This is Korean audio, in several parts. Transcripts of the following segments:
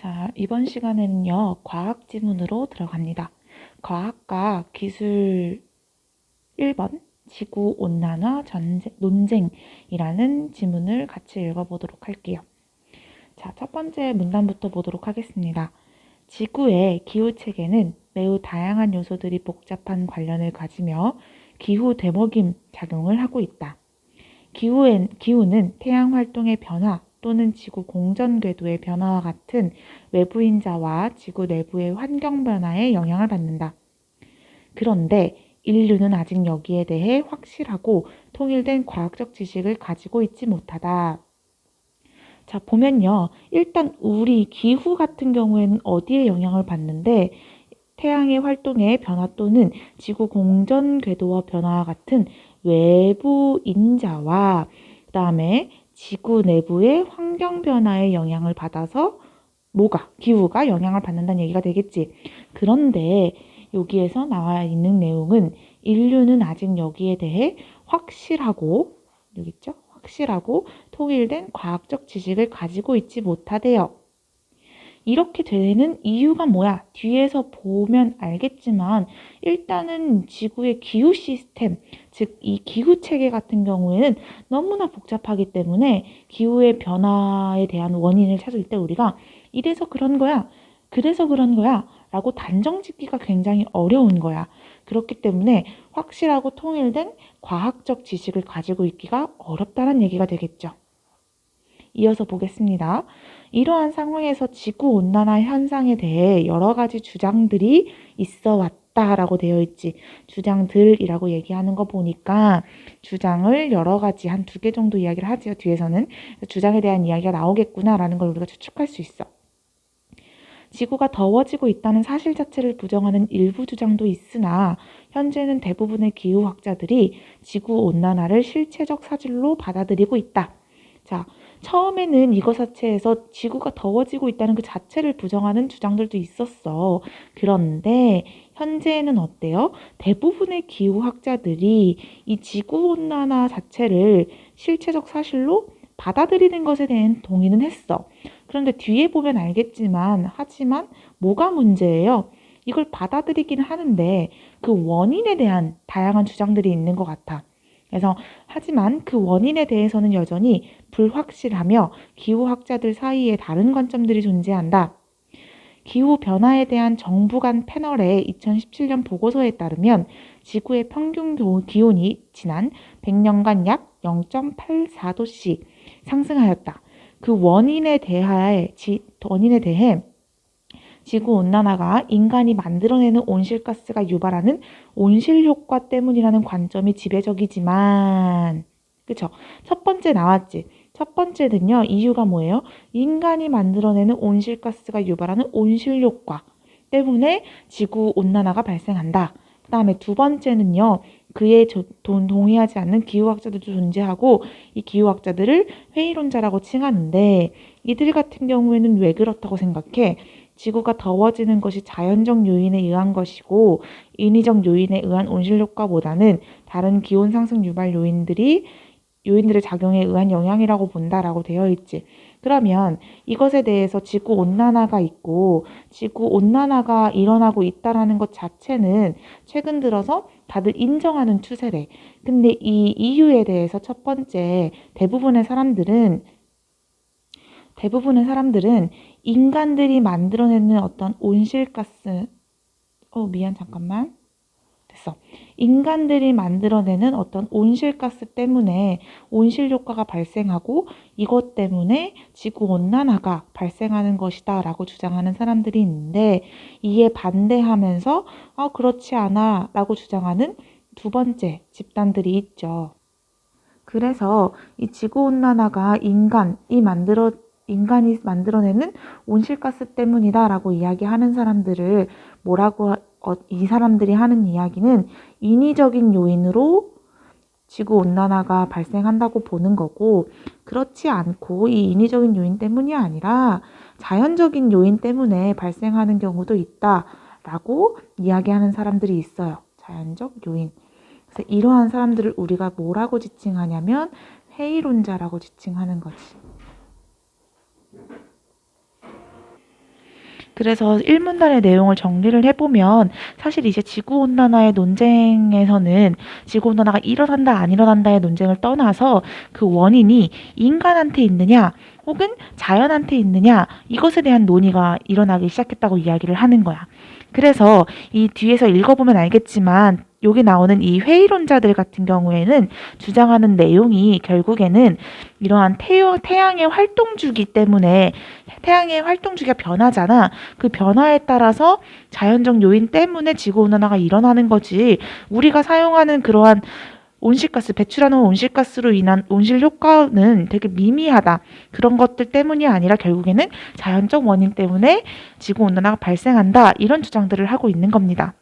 자, 이번 시간에는요, 과학 지문으로 들어갑니다. 과학과 기술 1번, 지구 온난화 전쟁, 논쟁이라는 지문을 같이 읽어보도록 할게요. 자, 첫 번째 문단부터 보도록 하겠습니다. 지구의 기후 체계는 매우 다양한 요소들이 복잡한 관련을 가지며 기후 되먹임 작용을 하고 있다. 기후엔, 기후는 태양 활동의 변화 또는 지구 공전 궤도의 변화와 같은 외부 인자와 지구 내부의 환경 변화에 영향을 받는다. 그런데 인류는 아직 여기에 대해 확실하고 통일된 과학적 지식을 가지고 있지 못하다. 자, 보면요. 일단 우리 기후 같은 경우에는 어디에 영향을 받는데 태양의 활동의 변화 또는 지구 공전 궤도와 변화와 같은 외부 인자와 그다음에 지구 내부의 환경 변화에 영향을 받아서 뭐가 기후가 영향을 받는다는 얘기가 되겠지. 그런데 여기에서 나와 있는 내용은 인류는 아직 여기에 대해 확실하고 여기 있죠? 확실하고 통일된 과학적 지식을 가지고 있지 못하대요. 이렇게 되는 이유가 뭐야? 뒤에서 보면 알겠지만 일단은 지구의 기후 시스템, 즉 이 기후 체계 같은 경우에는 너무나 복잡하기 때문에 기후의 변화에 대한 원인을 찾을 때 우리가 이래서 그런 거야. 그래서 그런 거야. 라고 단정 짓기가 굉장히 어려운 거야. 그렇기 때문에 확실하고 통일된 과학적 지식을 가지고 있기가 어렵다는 얘기가 되겠죠. 이어서 보겠습니다. 이러한 상황에서 지구 온난화 현상에 대해 여러 가지 주장들이 있어 왔다 라고 되어 있지. 주장들이라고 얘기하는 거 보니까 주장을 여러 가지 한 두 개 정도 이야기를 하지요. 뒤에서는 주장에 대한 이야기가 나오겠구나라는 걸 우리가 추측할 수 있어. 지구가 더워지고 있다는 사실 자체를 부정하는 일부 주장도 있으나 현재는 대부분의 기후학자들이 지구 온난화를 실체적 사실로 받아들이고 있다. 자, 처음에는 이것 자체에서 지구가 더워지고 있다는 그 자체를 부정하는 주장들도 있었어. 그런데 현재는 어때요? 대부분의 기후학자들이 이 지구온난화 자체를 실체적 사실로 받아들이는 것에 대한 동의는 했어. 그런데 뒤에 보면 알겠지만, 하지만 뭐가 문제예요? 이걸 받아들이긴 하는데 그 원인에 대한 다양한 주장들이 있는 것 같아. 그래서 하지만 그 원인에 대해서는 여전히 불확실하며 기후학자들 사이에 다른 관점들이 존재한다. 기후 변화에 대한 정부 간 패널의 2017년 보고서에 따르면 지구의 평균 기온이 지난 100년간 약 0.84도씩 상승하였다. 그 원인에 대해 원인에 대해 지구 온난화가 인간이 만들어내는 온실가스가 유발하는 온실 효과 때문이라는 관점이 지배적이지만 그쵸? 첫 번째 나왔지. 첫 번째는요. 이유가 뭐예요? 인간이 만들어내는 온실가스가 유발하는 온실 효과 때문에 지구 온난화가 발생한다. 그 다음에 두 번째는요. 그에 동의하지 않는 기후학자들도 존재하고 이 기후학자들을 회의론자라고 칭하는데 이들 같은 경우에는 왜 그렇다고 생각해? 지구가 더워지는 것이 자연적 요인에 의한 것이고 인위적 요인에 의한 온실 효과보다는 다른 기온 상승 유발 요인들이 요인들의 작용에 의한 영향이라고 본다라고 되어 있지. 그러면 이것에 대해서 지구 온난화가 있고 지구 온난화가 일어나고 있다라는 것 자체는 최근 들어서 다들 인정하는 추세래. 근데 이 이유에 대해서 첫 번째 대부분의 사람들은 대부분의 사람들은 인간들이 만들어내는 어떤 온실가스, 어, 미안, 잠깐만. 됐어. 인간들이 만들어내는 어떤 온실가스 때문에 온실 효과가 발생하고 이것 때문에 지구 온난화가 발생하는 것이다 라고 주장하는 사람들이 있는데 이에 반대하면서 아, 그렇지 않아 라고 주장하는 두 번째 집단들이 있죠. 그래서 이 지구 온난화가 인간이 만들어 인간이 만들어내는 온실가스 때문이다 라고 이야기하는 사람들을 뭐라고 어, 이 사람들이 하는 이야기는 인위적인 요인으로 지구 온난화가 발생한다고 보는 거고 그렇지 않고 이 인위적인 요인 때문이 아니라 자연적인 요인 때문에 발생하는 경우도 있다 라고 이야기하는 사람들이 있어요. 자연적 요인. 그래서 이러한 사람들을 우리가 뭐라고 지칭하냐면 회의론자라고 지칭하는 거지. 그래서 1문단의 내용을 정리를 해보면 사실 이제 지구온난화의 논쟁에서는 지구온난화가 일어난다 안 일어난다의 논쟁을 떠나서 그 원인이 인간한테 있느냐 혹은 자연한테 있느냐 이것에 대한 논의가 일어나기 시작했다고 이야기를 하는 거야. 그래서 이 뒤에서 읽어보면 알겠지만 여기 나오는 이 회의론자들 같은 경우에는 주장하는 내용이 결국에는 이러한 태양, 태양의 활동 주기 때문에 태양의 활동 주기가 변하잖아. 그 변화에 따라서 자연적 요인 때문에 지구 온난화가 일어나는 거지. 우리가 사용하는 그러한 온실가스, 배출하는 온실가스로 인한 온실 효과는 되게 미미하다. 그런 것들 때문이 아니라 결국에는 자연적 원인 때문에 지구 온난화가 발생한다. 이런 주장들을 하고 있는 겁니다.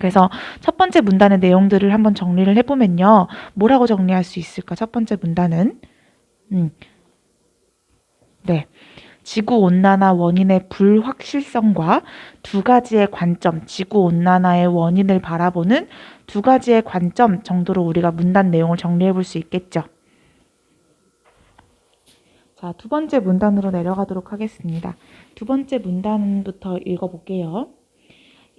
그래서 첫 번째 문단의 내용들을 한번 정리를 해보면요. 뭐라고 정리할 수 있을까? 첫 번째 문단은 음, 네. 지구 온난화 원인의 불확실성과 두 가지의 관점, 지구 온난화의 원인을 바라보는 두 가지의 관점 정도로 우리가 문단 내용을 정리해 볼 수 있겠죠. 자, 두 번째 문단으로 내려가도록 하겠습니다. 두 번째 문단부터 읽어볼게요.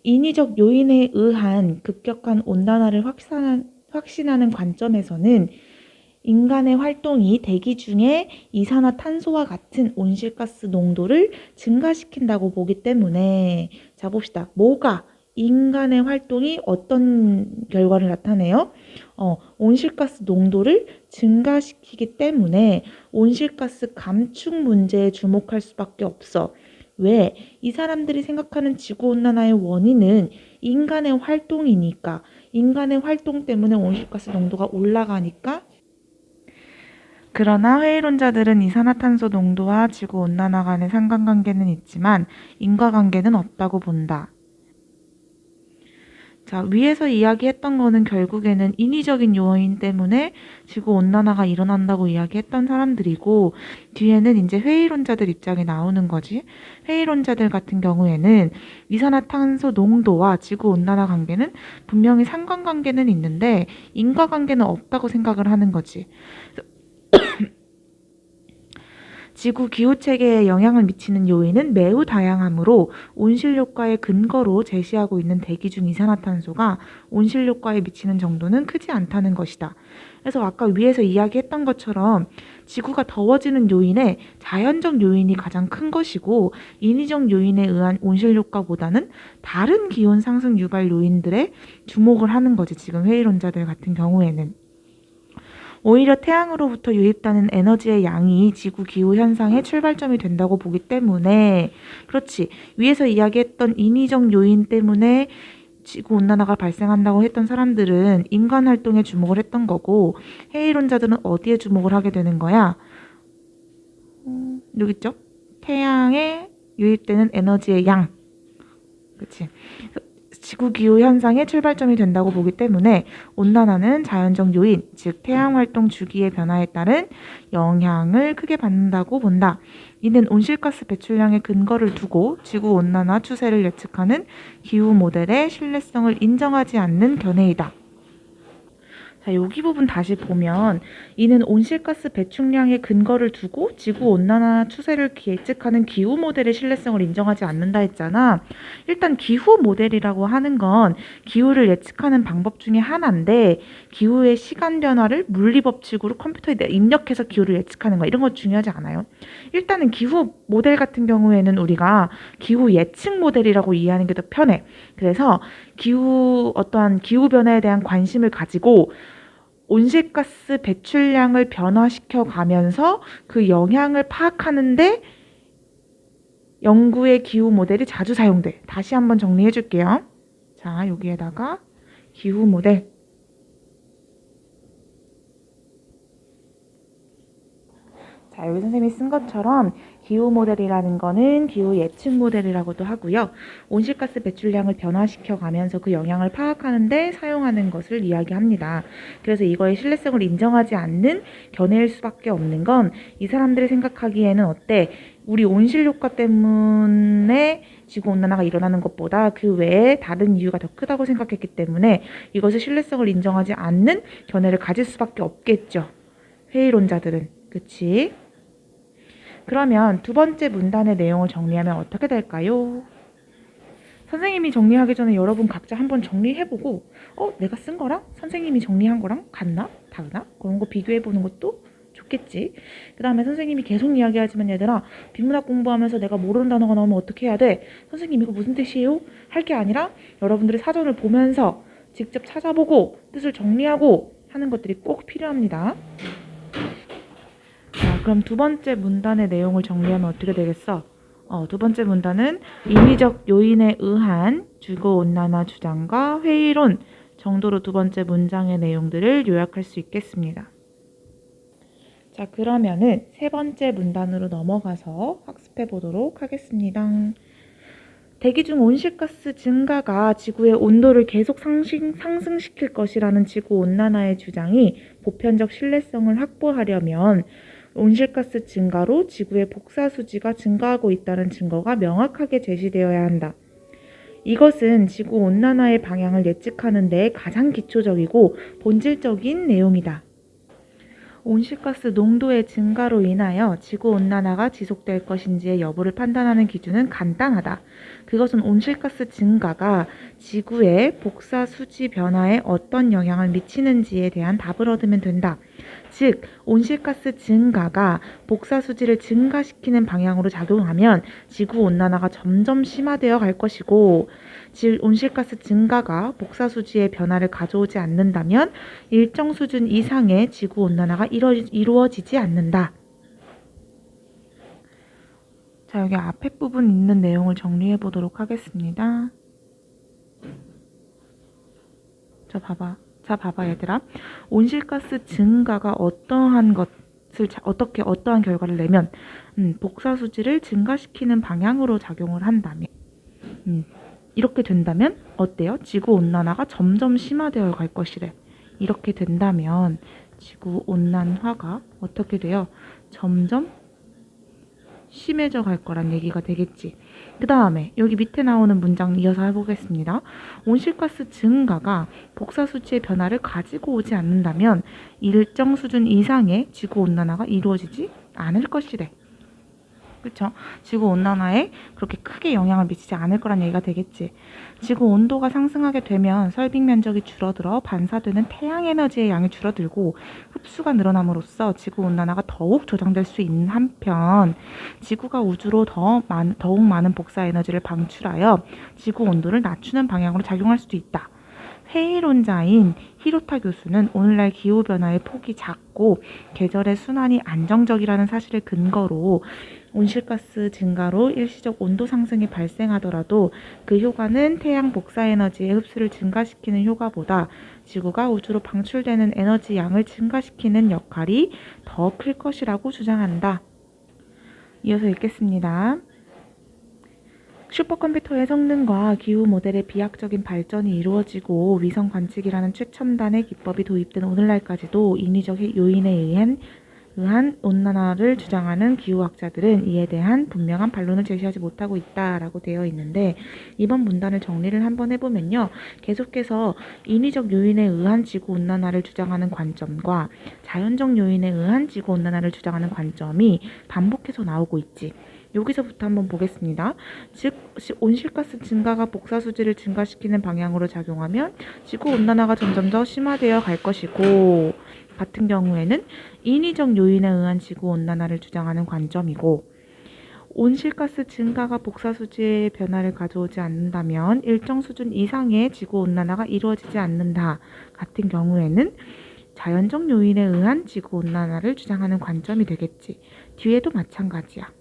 인위적 요인에 의한 급격한 온난화를 확산한, 확신하는 관점에서는 인간의 활동이 대기 중에 이산화탄소와 같은 온실가스 농도를 증가시킨다고 보기 때문에 자 봅시다. 뭐가 인간의 활동이 어떤 결과를 나타내요? 어, 온실가스 농도를 증가시키기 때문에 온실가스 감축 문제에 주목할 수밖에 없어. 왜? 이 사람들이 생각하는 지구온난화의 원인은 인간의 활동이니까 인간의 활동 때문에 온실가스 농도가 올라가니까 그러나 회의론자들은 이산화탄소 농도와 지구온난화 간의 상관관계는 있지만 인과관계는 없다고 본다. 자, 위에서 이야기했던 거는 결국에는 인위적인 요인 때문에 지구 온난화가 일어난다고 이야기했던 사람들이고 뒤에는 이제 회의론자들 입장이 나오는 거지. 회의론자들 같은 경우에는 이산화탄소 농도와 지구 온난화 관계는 분명히 상관관계는 있는데 인과관계는 없다고 생각을 하는 거지. 지구 기후 체계에 영향을 미치는 요인은 매우 다양하므로 온실 효과의 근거로 제시하고 있는 대기 중 이산화탄소가 온실 효과에 미치는 정도는 크지 않다는 것이다. 그래서 아까 위에서 이야기했던 것처럼 지구가 더워지는 요인에 자연적 요인이 가장 큰 것이고 인위적 요인에 의한 온실 효과보다는 다른 기온 상승 유발 요인들에 주목을 하는 거지. 지금 회의론자들 같은 경우에는. 오히려 태양으로부터 유입되는 에너지의 양이 지구 기후 현상의 출발점이 된다고 보기 때문에 그렇지 위에서 이야기했던 인위적 요인 때문에 지구 온난화가 발생한다고 했던 사람들은 인간 활동에 주목을 했던 거고 회의론자들은 어디에 주목을 하게 되는 거야? 음, 여기 있죠? 태양에 유입되는 에너지의 양. 그렇 지. 지구 기후 현상의 출발점이 된다고 보기 때문에 온난화는 자연적 요인, 즉 태양 활동 주기의 변화에 따른 영향을 크게 받는다고 본다. 이는 온실가스 배출량의 근거를 두고 지구 온난화 추세를 예측하는 기후 모델의 신뢰성을 인정하지 않는 견해이다. 자, 여기 부분 다시 보면 이는 온실가스 배출량의 근거를 두고 지구 온난화 추세를 예측하는 기후 모델의 신뢰성을 인정하지 않는다 했잖아. 일단 기후 모델이라고 하는 건 기후를 예측하는 방법 중에 하나인데 기후의 시간 변화를 물리 법칙으로 컴퓨터에 입력해서 기후를 예측하는 거 이런 거 중요하지 않아요. 일단은 기후 모델 같은 경우에는 우리가 기후 예측 모델이라고 이해하는 게 더 편해. 그래서 기후 어떠한 기후 변화에 대한 관심을 가지고 온실가스 배출량을 변화시켜 가면서 그 영향을 파악하는데 연구의 기후 모델이 자주 사용돼. 다시 한번 정리해 줄게요. 자, 여기에다가 기후 모델. 자, 여기 선생님이 쓴 것처럼 기후 모델이라는 거는 기후 예측 모델이라고도 하고요. 온실가스 배출량을 변화시켜 가면서 그 영향을 파악하는데 사용하는 것을 이야기합니다. 그래서 이거의 신뢰성을 인정하지 않는 견해일 수밖에 없는 건 이 사람들이 생각하기에는 어때? 우리 온실 효과 때문에 지구 온난화가 일어나는 것보다 그 외에 다른 이유가 더 크다고 생각했기 때문에 이것을 신뢰성을 인정하지 않는 견해를 가질 수밖에 없겠죠. 회의론자들은. 그치? 그러면 두 번째 문단의 내용을 정리하면 어떻게 될까요? 선생님이 정리하기 전에 여러분 각자 한번 정리해보고 어 내가 쓴 거랑 선생님이 정리한 거랑 같나 다르나 그런 거 비교해보는 것도 좋겠지. 그 다음에 선생님이 계속 이야기하지만 얘들아 비문학 공부하면서 내가 모르는 단어가 나오면 어떻게 해야 돼? 선생님 이거 무슨 뜻이에요? 할 게 아니라 여러분들이 사전을 보면서 직접 찾아보고 뜻을 정리하고 하는 것들이 꼭 필요합니다. 자, 그럼 두 번째 문단의 내용을 정리하면 어떻게 되겠어? 어, 두 번째 문단은 인위적 요인에 의한 주거 온난화 주장과 회의론 정도로 두 번째 문장의 내용들을 요약할 수 있겠습니다. 자, 그러면은 세 번째 문단으로 넘어가서 학습해 보도록 하겠습니다. 대기 중 온실가스 증가가 지구의 온도를 계속 상승, 상승시킬 것이라는 지구 온난화의 주장이 보편적 신뢰성을 확보하려면 온실가스 증가로 지구의 복사수지가 증가하고 있다는 증거가 명확하게 제시되어야 한다. 이것은 지구 온난화의 방향을 예측하는 데 가장 기초적이고 본질적인 내용이다. 온실가스 농도의 증가로 인하여 지구 온난화가 지속될 것인지의 여부를 판단하는 기준은 간단하다. 그것은 온실가스 증가가 지구의 복사 수지 변화에 어떤 영향을 미치는지에 대한 답을 얻으면 된다. 즉, 온실가스 증가가 복사 수지를 증가시키는 방향으로 작용하면 지구 온난화가 점점 심화되어 갈 것이고, 즉 온실가스 증가가 복사 수지의 변화를 가져오지 않는다면 일정 수준 이상의 지구 온난화가 이루, 이루어지지 않는다. 자, 여기 앞에 부분 있는 내용을 정리해 보도록 하겠습니다. 자, 봐봐. 자, 봐봐, 얘들아. 온실가스 증가가 어떠한 것을, 자- 어떻게, 어떠한 결과를 내면, 음, 복사수지를 증가시키는 방향으로 작용을 한다면, 음, 이렇게 된다면, 어때요? 지구 온난화가 점점 심화되어 갈 것이래. 이렇게 된다면, 지구 온난화가 어떻게 돼요? 점점 심해져 갈 거란 얘기가 되겠지. 그 다음에 여기 밑에 나오는 문장 이어서 해보겠습니다. 온실가스 증가가 복사 수치의 변화를 가지고 오지 않는다면 일정 수준 이상의 지구온난화가 이루어지지 않을 것이래. 그렇죠? 지구 온난화에 그렇게 크게 영향을 미치지 않을 거란 얘기가 되겠지. 지구 온도가 상승하게 되면 설빙 면적이 줄어들어 반사되는 태양 에너지의 양이 줄어들고 흡수가 늘어남으로써 지구 온난화가 더욱 조장될 수 있는 한편 지구가 우주로 더 많, 더욱 많은 복사 에너지를 방출하여 지구 온도를 낮추는 방향으로 작용할 수도 있다. 회의론자인 히로타 교수는 오늘날 기후 변화의 폭이 작고 계절의 순환이 안정적이라는 사실을 근거로 온실가스 증가로 일시적 온도 상승이 발생하더라도 그 효과는 태양 복사 에너지의 흡수를 증가시키는 효과보다 지구가 우주로 방출되는 에너지 양을 증가시키는 역할이 더 클 것이라고 주장한다. 이어서 읽겠습니다. 슈퍼컴퓨터의 성능과 기후 모델의 비약적인 발전이 이루어지고 위성 관측이라는 최첨단의 기법이 도입된 오늘날까지도 인위적 요인에 의한 의한 온난화를 주장하는 기후학자들은 이에 대한 분명한 반론을 제시하지 못하고 있다라고 되어 있는데 이번 문단을 정리를 한번 해보면요. 계속해서 인위적 요인에 의한 지구 온난화를 주장하는 관점과 자연적 요인에 의한 지구 온난화를 주장하는 관점이 반복해서 나오고 있지. 여기서부터 한번 보겠습니다. 즉 온실가스 증가가 복사수지를 증가시키는 방향으로 작용하면 지구 온난화가 점점 더 심화되어 갈 것이고 같은 경우에는 인위적 요인에 의한 지구 온난화를 주장하는 관점이고 온실가스 증가가 복사수지의 변화를 가져오지 않는다면 일정 수준 이상의 지구 온난화가 이루어지지 않는다. 같은 경우에는 자연적 요인에 의한 지구 온난화를 주장하는 관점이 되겠지. 뒤에도 마찬가지야.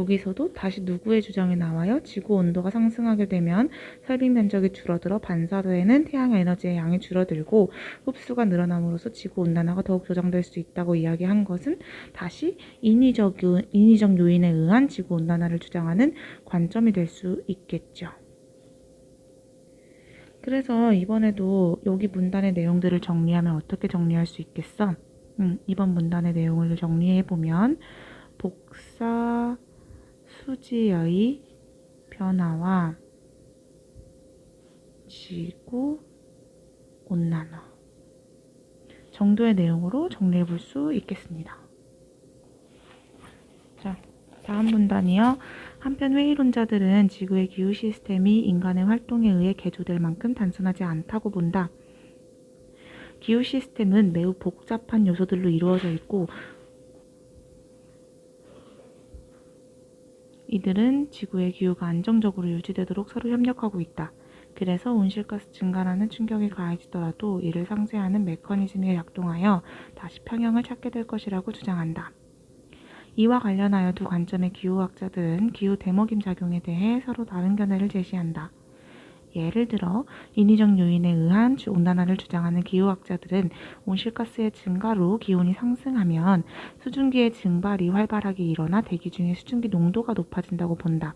여기서도 다시 누구의 주장이 나와요? 지구 온도가 상승하게 되면 설빙 면적이 줄어들어 반사되는 태양 에너지의 양이 줄어들고 흡수가 늘어남으로써 지구 온난화가 더욱 조장될 수 있다고 이야기한 것은 다시 인위적, 요- 인위적 요인에 의한 지구 온난화를 주장하는 관점이 될 수 있겠죠. 그래서 이번에도 여기 문단의 내용들을 정리하면 어떻게 정리할 수 있겠어? 음, 이번 문단의 내용을 정리해 보면 복사 수지의 변화와 지구 온난화. 정도의 내용으로 정리해 볼 수 있겠습니다. 자, 다음 문단이요. 한편 회의론자들은 지구의 기후 시스템이 인간의 활동에 의해 개조될 만큼 단순하지 않다고 본다. 기후 시스템은 매우 복잡한 요소들로 이루어져 있고 이들은 지구의 기후가 안정적으로 유지되도록 서로 협력하고 있다. 그래서 온실가스 증가라는 충격이 가해지더라도 이를 상쇄하는 메커니즘이 작동하여 다시 평형을 찾게 될 것이라고 주장한다. 이와 관련하여 두 관점의 기후학자들은 기후 대먹임 작용에 대해 서로 다른 견해를 제시한다. 예를 들어 인위적 요인에 의한 온난화를 주장하는 기후학자들은 온실가스의 증가로 기온이 상승하면 수증기의 증발이 활발하게 일어나 대기 중에 수증기 농도가 높아진다고 본다.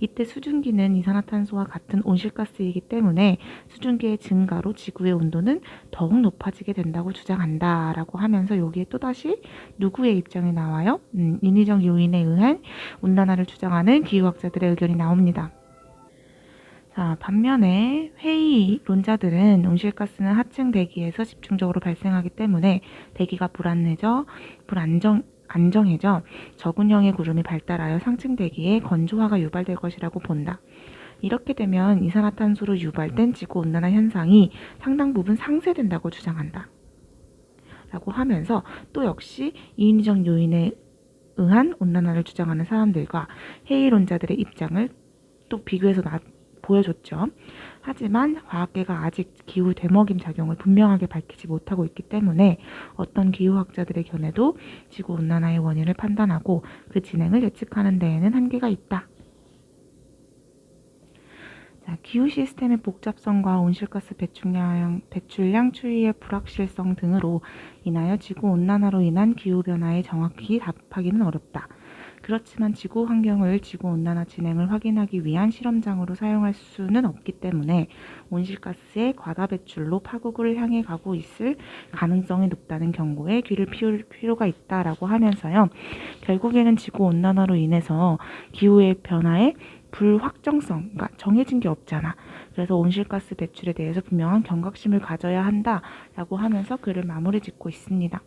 이때 수증기는 이산화탄소와 같은 온실가스이기 때문에 수증기의 증가로 지구의 온도는 더욱 높아지게 된다고 주장한다. 라고 하면서 여기에 또다시 누구의 입장이 나와요? 음, 인위적 요인에 의한 온난화를 주장하는 기후학자들의 의견이 나옵니다. 자, 반면에 회의론자들은 온실가스는 하층 대기에서 집중적으로 발생하기 때문에 대기가 불안해져 불안정 안정해져 저군형의 구름이 발달하여 상층 대기에 건조화가 유발될 것이라고 본다. 이렇게 되면 이산화탄소로 유발된 지구 온난화 현상이 상당 부분 상쇄된다고 주장한다. 라고 하면서 또 역시 인위적 요인에 의한 온난화를 주장하는 사람들과 회의론자들의 입장을 또 비교해서 나, 보여줬죠. 하지만 과학계가 아직 기후 되먹임 작용을 분명하게 밝히지 못하고 있기 때문에 어떤 기후학자들의 견해도 지구 온난화의 원인을 판단하고 그 진행을 예측하는 데에는 한계가 있다. 자, 기후 시스템의 복잡성과 온실가스 배출량, 배출량 추이의 불확실성 등으로 인하여 지구 온난화로 인한 기후 변화에 정확히 답하기는 어렵다. 그렇지만 지구 환경을 지구 온난화 진행을 확인하기 위한 실험장으로 사용할 수는 없기 때문에 온실가스의 과다 배출로 파국을 향해 가고 있을 가능성이 높다는 경고에 귀를 피울 필요가 있다라고 하면서요. 결국에는 지구 온난화로 인해서 기후의 변화에 불확정성, 그러니까 정해진 게 없잖아. 그래서 온실가스 배출에 대해서 분명한 경각심을 가져야 한다라고 하면서 글을 마무리 짓고 있습니다.